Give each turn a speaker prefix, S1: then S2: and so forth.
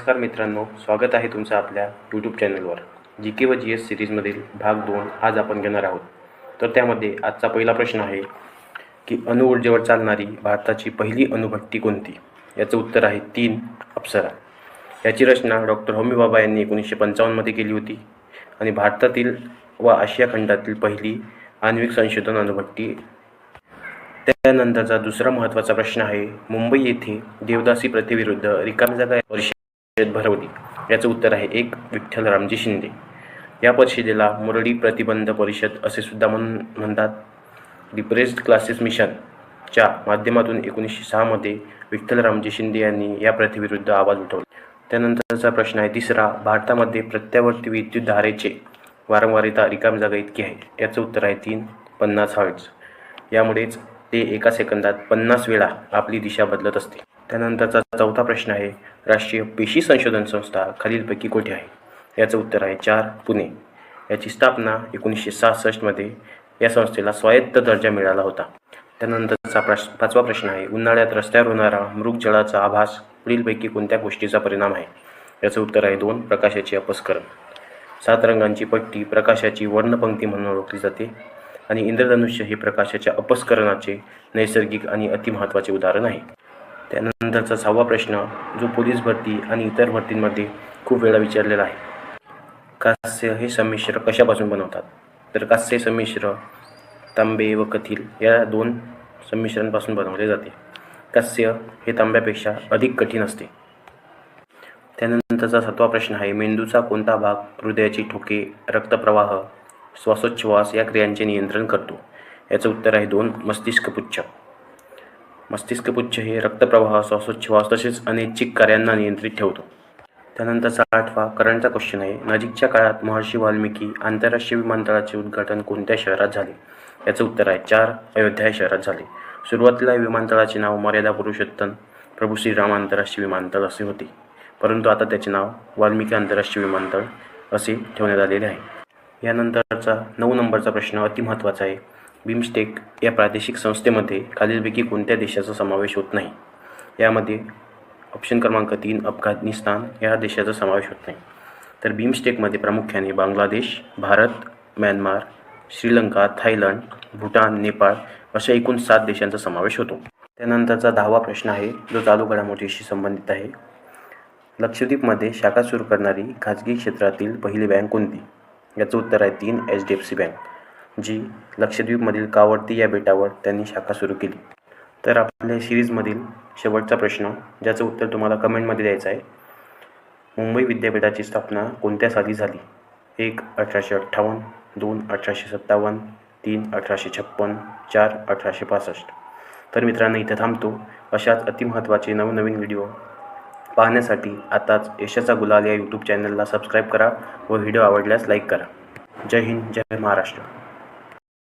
S1: नमस्कार मित्रांनो स्वागत आहे तुमचं आपल्या यूट्यूब चॅनलवर जी के व जी एस सिरीजमधील भाग दोन आज आपण घेणार आहोत. तर त्यामध्ये आजचा पहिला प्रश्न आहे की अणुऊर्जेवर चालणारी भारताची पहिली अणुभट्टी कोणती? याचं उत्तर आहे तीन अप्सरा. याची रचना डॉक्टर होमी बाबा यांनी एकोणीसशे पंचावन्नमध्ये केली होती. आणि भारतातील व आशिया खंडातील पहिली आण्विक संशोधन अणुभट्टी. त्यानंतरचा दुसरा महत्त्वाचा प्रश्न आहे मुंबई येथे देवदासी प्रथेविरुद्ध रिकामी जागा परिषद भरवली याचं उत्तर आहे एक विठ्ठल रामजी शिंदे. या परिषदेला मुरळी प्रतिबंध परिषद असे सुद्धा म्हण म्हणतात. डिप्रेस्ड क्लासेस मिशनच्या माध्यमातून एकोणीसशे सहामध्ये विठ्ठल रामजी शिंदे यांनी या प्रथेविरुद्ध आवाज उठवला. त्यानंतरचा प्रश्न आहे तिसरा भारतामध्ये प्रत्यावर्ती विद्युत धारेचे वारंवारिता रिकाम जागा इतकी आहे? याचं उत्तर आहे तीन पन्नास हर्ट्ज यामुळेच ते एका सेकंदात पन्नास वेळा आपली दिशा बदलत असते. त्यानंतरचा चौथा प्रश्न आहे राष्ट्रीय पेशी संशोधन संस्था खालीलपैकी कोठे आहे? याचं उत्तर आहे चार पुणे. याची स्थापना एकोणीसशे सहासष्टमध्ये या संस्थेला स्वायत्त दर्जा मिळाला होता. त्यानंतरचा प्रश पाचवा प्रश्न आहे उन्हाळ्यात रस्त्यावर होणारा मृग जळाचा आभास पुढीलपैकी कोणत्या गोष्टीचा परिणाम आहे? याचं उत्तर आहे दोन प्रकाशाचे अपस्करण. सात रंगांची पट्टी प्रकाशाची वर्णपंक्ती म्हणून ओळखली जाते आणि इंद्रधनुष्य हे प्रकाशाच्या अपस्करणाचे नैसर्गिक आणि अतिमहत्त्वाचे उदाहरण आहे. त्यानंतरचा सहावा प्रश्न जो पोलीस भरती आणि इतर भरतींमध्ये खूप वेळा विचारलेला आहे. कांस्य हे संमिश्र कशापासून बनवतात? तर कांस्य संमिश्र तांबे व कथील या दोन संमिश्रांपासून बनवले जाते. कांस्य हे तांब्यापेक्षा अधिक कठीण असते. त्यानंतरचा सातवा प्रश्न आहे मेंदूचा कोणता भाग हृदयाची ठोके रक्तप्रवाह श्वासोच्छ्वास या क्रियांचे नियंत्रण करतो? याचं उत्तर आहे दोन मस्तिष्कपुच्छ मस्तिष्कपुच्छ हे रक्तप्रवाह श्वासोच्छ्वास तसेच अनैच्छिक कार्यांना नियंत्रित ठेवतो. त्यानंतरचा आठवा करंटचा क्वेश्चन आहे. नजीकच्या काळात महर्षी वाल्मिकी आंतरराष्ट्रीय विमानतळाचे उद्घाटन कोणत्या शहरात झाले? याचं उत्तर आहे चार अयोध्या या शहरात झाले. सुरुवातीला विमानतळाचे नाव मर्यादा पुरुषोत्तम प्रभू श्रीराम आंतरराष्ट्रीय विमानतळ असे होते. परंतु आता त्याचे नाव वाल्मिकी आंतरराष्ट्रीय विमानतळ असे ठेवण्यात आलेले आहे. यानंतरचा नऊ नंबरचा प्रश्न अतिमहत्त्वाचा आहे. बिमस्टेक या प्रादेशिक संस्थेमध्ये खालीलपैकी कोणत्या देशाचा समावेश होत नाही? यामध्ये ऑप्शन क्रमांक तीन अफगाणिस्तान या देशाचा समावेश होत नाही. तर बिमस्टेकमध्ये प्रामुख्याने बांगलादेश भारत म्यानमार श्रीलंका थायलंड भूटान नेपाळ अशा एकूण सात देशांचा समावेश होतो. त्यानंतरचा दहावा प्रश्न आहे जो चालू घडामोडीशी संबंधित आहे. लक्षद्वीपमध्ये शाखा सुरू करणारी खाजगी क्षेत्रातील पहिली बँक कोणती? याचं उत्तर आहे तीन H D F C bank. जी लक्षद्वीपमधील कावडती या बेटावर त्यांनी शाखा सुरू केली. तर आपल्या सिरीजमधील शेवटचा प्रश्न ज्याचं उत्तर तुम्हाला कमेंटमध्ये द्यायचं आहे. मुंबई विद्यापीठाची स्थापना कोणत्या साली झाली? एक अठराशे अठ्ठावन्न दोन अठराशे सत्तावन्न तीन अठराशे छप्पन चार अठराशे पासष्ट. तर मित्रांनो इथं थांबतो. अशाच अतिमहत्त्वाचे नवनवीन व्हिडिओ पाहण्यासाठी आताच यशाचा गुलाल या यूट्यूब चॅनलला सबस्क्राईब करा व व्हिडिओ आवडल्यास लाईक करा. जय हिंद जय महाराष्ट्र.